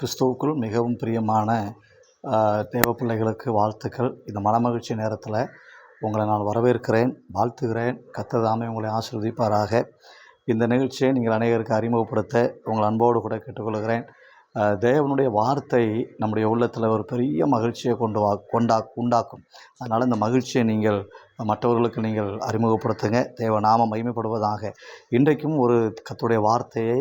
கிறிஸ்துவுக்குள் மிகவும் பிரியமான தேவ பிள்ளைகளுக்கு வாழ்த்துக்கள். இந்த மனமகிழ்ச்சி நேரத்தில் உங்களை நான் வரவேற்கிறேன் வாழ்த்துகிறேன். கத்ததாமே உங்களை ஆசிர்வதிப்பாராக. இந்த நிகழ்ச்சியை நீங்கள் அநேகருக்கு அறிமுகப்படுத்த உங்கள் அன்போடு கூட கேட்டுக்கொள்கிறேன். தேவனுடைய வார்த்தை நம்முடைய உள்ளத்தில் ஒரு பெரிய மகிழ்ச்சியை கொண்டு வா கொண்டா உண்டாக்கும். அதனால் இந்த மகிழ்ச்சியை நீங்கள் மற்றவர்களுக்கு நீங்கள் அறிமுகப்படுத்துங்க. தேவ நாம மகிமைப்படுவதாக. இன்றைக்கும் ஒரு கத்துடைய வார்த்தையை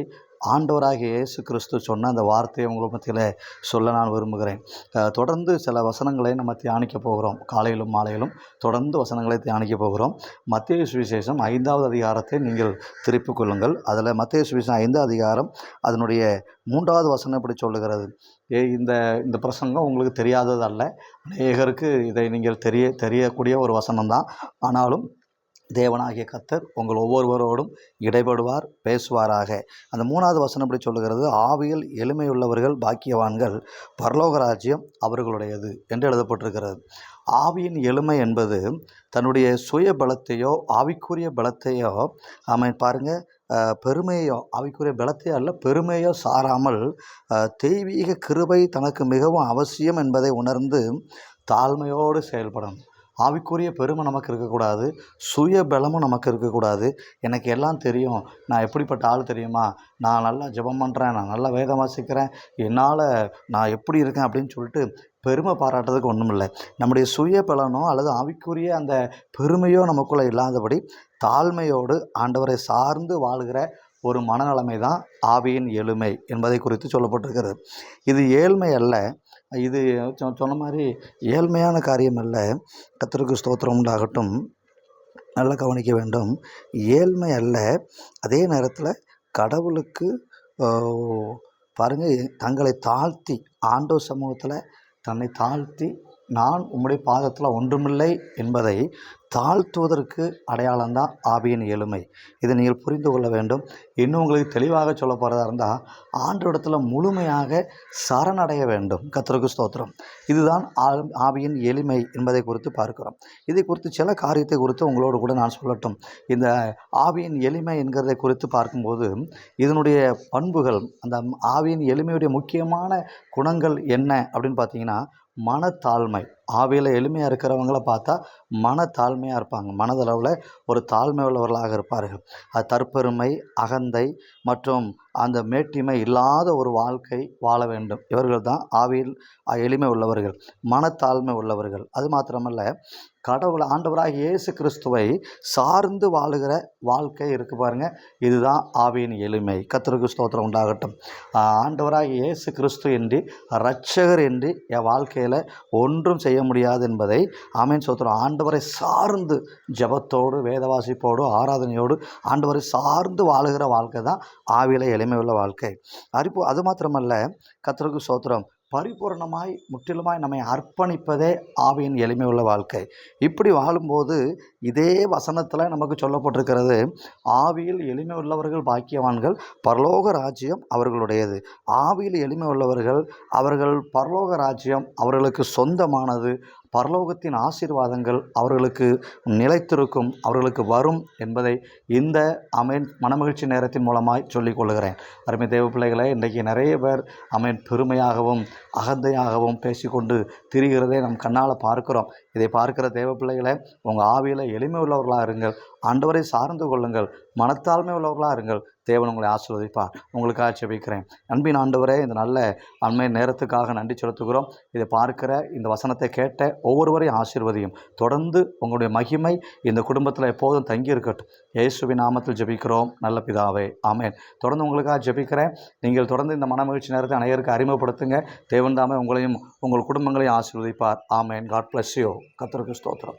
ஆண்டவராகிய இயேசு கிறிஸ்து சொன்ன அந்த வார்த்தையை உங்கள் மத்தியில் சொல்ல நான் விரும்புகிறேன். தொடர்ந்து சில வசனங்களை நம்ம தியானிக்க போகிறோம். காலையிலும் மாலையிலும் தொடர்ந்து வசனங்களை தியானிக்க போகிறோம். மத்திய சுவிசேஷம் ஐந்தாவது அதிகாரத்தை நீங்கள் திருப்பிக் கொள்ளுங்கள். அதில் மத்திய சுவிசேஷம் ஐந்தாவது அதிகாரம் அதனுடைய மூன்றாவது வசனம் இப்படி சொல்லுகிறது? ஏ இந்த இந்த பிரசங்கம் உங்களுக்கு தெரியாதது அல்ல அநேகருக்கு இதை நீங்கள் தெரிய தெரியக்கூடிய ஒரு வசனம் தான் ஆனாலும் தேவனாகிய கத்தர் உங்கள் ஒவ்வொருவரோடும் இடைபடுவார் பேசுவாராக. அந்த மூணாவது வசனம் அப்படி சொல்லுகிறது ஆவியில் எளிமையுள்ளவர்கள் பாக்கியவான்கள் பரலோக ராஜ்யம் அவர்களுடையது என்று எழுதப்பட்டிருக்கிறது. ஆவியின் எளிமை என்பது தன்னுடைய சுய பலத்தையோ ஆவிக்குரிய பலத்தையோ அமை பாருங்கள் பெருமையோ ஆவிக்குரிய பலத்தையோ அல்ல பெருமையோ சாராமல் தெய்வீக கிருபை தனக்கு மிகவும் அவசியம் என்பதை உணர்ந்து தாழ்மையோடு செயல்படணும். ஆவிக்குரிய பெருமை நமக்கு இருக்கக்கூடாது சுய பலமும் நமக்கு இருக்கக்கூடாது. எனக்கு எல்லாம் தெரியும். நான் எப்படிப்பட்ட ஆள் தெரியுமா? நான் நல்லா ஜெபம் பண்ணுறேன் நான் நல்லா வேதம் வாசிக்கிறேன். என்னால் நான் எப்படி இருக்கேன் அப்படின்னு சொல்லிட்டு பெருமை பாராட்டுறதுக்கு ஒன்றும் இல்லை நம்முடைய சுய பலனோ அல்லது ஆவிக்குரிய அந்த பெருமையோ நமக்குள்ளே இல்லாதபடி தாழ்மையோடு ஆண்டவரை சார்ந்து வாழ்கிற ஒரு மனநிலைமை தான் ஆவியின் எளிமை என்பதை குறித்து சொல்லப்பட்டிருக்கிறது. இது ஏழ்மை அல்ல இது சொன்ன மாதிரி ஏழ்மையான காரியம் அல்ல. கத்தருக்கு ஸ்தோத்திரம் உண்டாகட்டும். நல்லா கவனிக்க வேண்டும். ஏழ்மை அல்ல. அதே நேரத்தில் கடவுளுக்கு பாருங்கள் தங்களை தாழ்த்தி ஆண்டோ சமூகத்தில் தன்னை தாழ்த்தி நான் உம்முடைய பாதத்தில் ஒன்றுமில்லை என்பதை தாழ்த்துவதற்கு அடையாளம்தான் ஆவியின் எளிமை இதை நீங்கள் புரிந்து கொள்ள வேண்டும். இன்னும் உங்களுக்கு தெளிவாக சொல்ல போகிறதா இருந்தால் ஆண்டோடத்தில் முழுமையாக சரணடைய வேண்டும். கத்திரக்கு ஸ்தோத்திரம். இதுதான் ஆவியின் எளிமை என்பதை குறித்து பார்க்கிறோம். இதை குறித்து சில காரியத்தை குறித்து உங்களோடு கூட நான் சொல்லட்டும். இந்த ஆவியின் எளிமை என்கிறதை குறித்து பார்க்கும்போது இதனுடைய பண்புகள் அந்த ஆவியின் எளிமையுடைய முக்கியமான குணங்கள் என்ன அப்படின்னு பார்த்தீங்கன்னா மனத்தாழ்மை. ஆவியில் எளிமையாக இருக்கிறவங்கள பார்த்தா மனத்தாழ்மையாக இருப்பாங்க. மனதளவில் ஒரு தாழ்மை உள்ளவர்களாக இருப்பார்கள். அது தற்பெருமை அகந்தை மற்றும் அந்த மேட்டிமை இல்லாத ஒரு வாழ்க்கை வாழ வேண்டும். இவர்கள் தான் ஆவியில் எளிமை உள்ளவர்கள் மனத்தாழ்மை உள்ளவர்கள். அது மாத்திரமல்ல கடவுள் ஆண்டவராக இயேசு கிறிஸ்துவை சார்ந்து வாழுகிற வாழ்க்கை இருக்கு பாருங்க. இதுதான் ஆவியின் எளிமை. கத்திரிக்கு ஸ்தோத்திரம் உண்டாகட்டும். ஆண்டவராக இயேசு கிறிஸ்து என்று ரட்சகர் என்று என் வாழ்க்கையில் ஒன்றும் செய்ய முடியாது என்பதை ஆமீன் சோத்திரம் ஆண்டவரை சார்ந்து ஜபத்தோடு வேதவாசிப்போடு ஆராதனையோடு ஆண்டவரை சார்ந்து வாழுகிற வாழ்க்கை தான் ஆவியில் எளிமை. உள்ள வாழ்க்கை. அறிப்பு அது மாத்திரமல்ல கத்தருக்கு சோத்திரம் பரிபூர்ணமாய் முற்றிலுமாய் நம்மை அர்ப்பணிப்பதே ஆவியின் எளிமை உள்ள வாழ்க்கை. இப்படி வாழும்போது இதே வசனத்தில் நமக்கு சொல்லப்பட்டிருக்கிறது ஆவியில் எளிமை உள்ளவர்கள் பாக்கியவான்கள் பரலோக ராஜ்யம் அவர்களுடையது. ஆவியில் எளிமை உள்ளவர்கள் அவர்கள் பரலோக ராஜ்யம் அவர்களுக்கு சொந்தமானது. பரலோகத்தின் ஆசீர்வாதங்கள் அவர்களுக்கு நிலைத்திருக்கும் அவர்களுக்கு வரும் என்பதை இந்த அமேன் மனமகிழ்ச்சி நேரத்தின் மூலமாய் சொல்லிக் கொள்கிறேன். அருமை தேவ பிள்ளைகளை இன்றைக்கு நிறைய பேர் அமேன் பெருமையாகவும் அகந்தையாகவும் பேசிக்கொண்டு திரிகிறதை நம் கண்ணால் பார்க்கிறோம். இதை பார்க்கிற தேவ பிள்ளைகளை உங்கள் ஆவியில் எளிமை உள்ளவர்களாக இருங்கள் ஆண்டவரை சார்ந்து கொள்ளுங்கள். மனத்தாழ்மை உள்ளவர்களாக இருங்கள். தேவன் உங்களை ஆசீர்வதிப்பார். உங்களுக்காக செபிக்கிறேன் அன்பின் ஆண்டவரே இந்த நல்ல அண்மை நேரத்துக்காக நன்றி செலுத்துகிறோம். இதை பார்க்கிற இந்த வசனத்தை கேட்ட ஒவ்வொருவரையும் ஆசீர்வதியும். தொடர்ந்து உங்களுடைய மகிமை இந்த குடும்பத்தில் எப்போதும் தங்கி இருக்கட்டும். இயேசுவின் நாமத்தில் ஜெபிக்கிறோம். நல்ல பிதாவே ஆமேன். தொடர்ந்து உங்களுக்காக ஜெபிக்கிறேன் நீங்கள் தொடர்ந்து இந்த மனமகிழ்ச்சி நேரத்தை அனைவருக்கு அறிமுகப்படுத்துங்க. தேவன் தாமே உங்களையும் உங்கள் குடும்பங்களையும் ஆசிர்வதிப்பார். ஆமேன். காட் பிளஸ் யூ கத்தருக்கு ஸ்தோத்திரம்.